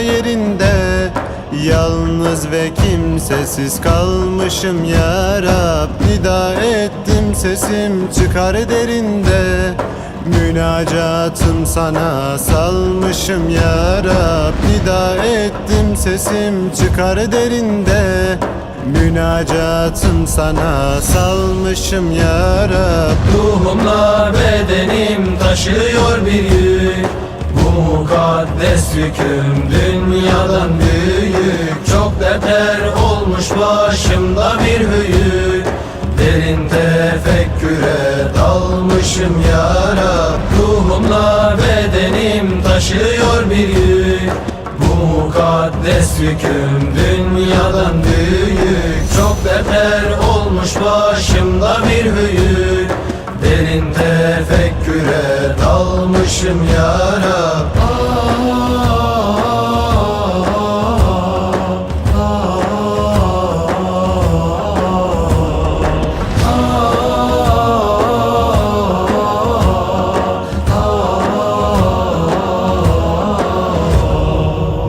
yerinde. Yalnız ve kimsesiz kalmışım ya Rab. Nida ettim sesim çıkar derinde. Münacatım sana salmışım ya Rab. Nida ettim sesim çıkar derinde. Münacatım sana salmışım ya Rab. Ruhumla bedenim taşıyor bir mukaddes yüküm dünyadan büyük. Çok dertler olmuş başımda bir hüyük. Derin tefekküre dalmışım ya Rab Ruhumla bedenim taşıyor bir yük. Bu mukaddes yüküm dünyadan büyük. Çok dertler olmuş başımda bir hüyük Derin tefekküre dalmışım ya Rab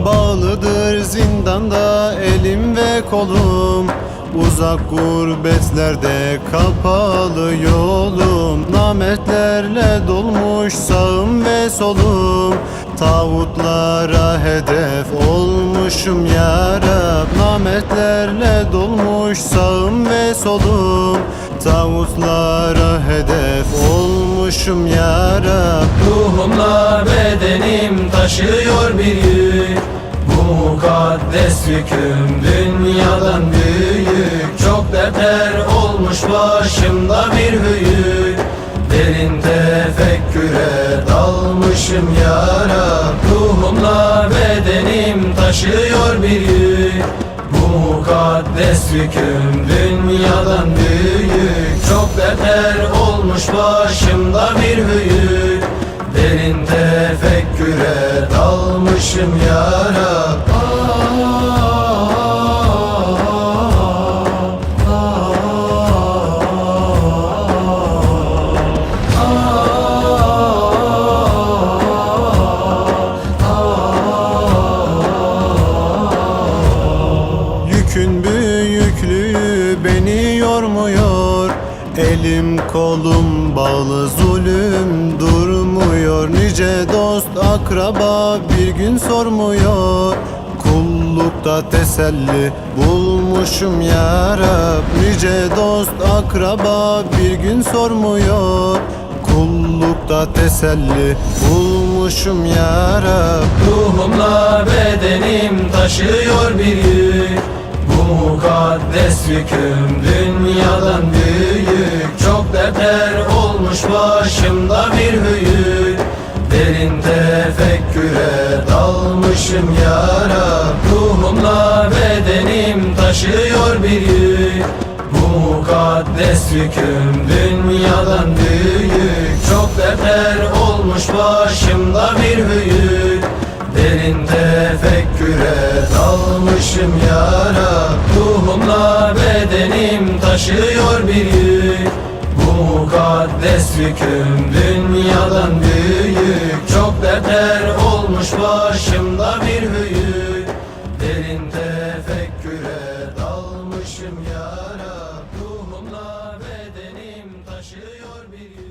Bağlıdır zindanda elim ve kolum. Uzak gurbetlerde kapalı yolum Nametlerle dolmuş sağım ve solum. Tağutlara hedef olmuşum ya Rab. Nametlerle dolmuş sağım ve solum. Tağutlara hedef olmuşum ya Rab. Ruhumla bedenim taşıyor bir yük. Bu mukaddes yüküm dünyadan büyük. Çok dertler olmuş başımda bir hüyük Derin tefekküre dalmışım ya Rab Ruhumla bedenim taşıyor bir yük. Bu mukaddes yüküm dünyadan büyük. Çok dertler olmuş başımda bir hüyük Derin tefekküre dalmışım ya Elim kolum bağlı zulüm durmuyor. Nice dost akraba bir gün sormuyor. Kullukta teselli bulmuşum ya Rab. Nice dost akraba bir gün sormuyor. Kullukta teselli bulmuşum ya Rab. Ruhumla bedenim taşıyor bir yük. Bu mukaddes yüküm dünyadan büyük Çok dertler olmuş başımda bir hüyük Derin tefekküre dalmışım ya Rab Ruhumla bedenim taşıyor bir yük. Bu mukaddes yüküm dünyadan büyük. Çok dertler olmuş başımda bir hüyük Derin tefekküre dalmışım ya Rab Ruhumla bedenim taşıyor bir yük mukaddes yüküm Dünyadan büyük. Çok dertler olmuş başımda bir hüyü Derin tefekküre dalmışım yara. Ruhumla bedenim taşıyor bir yük.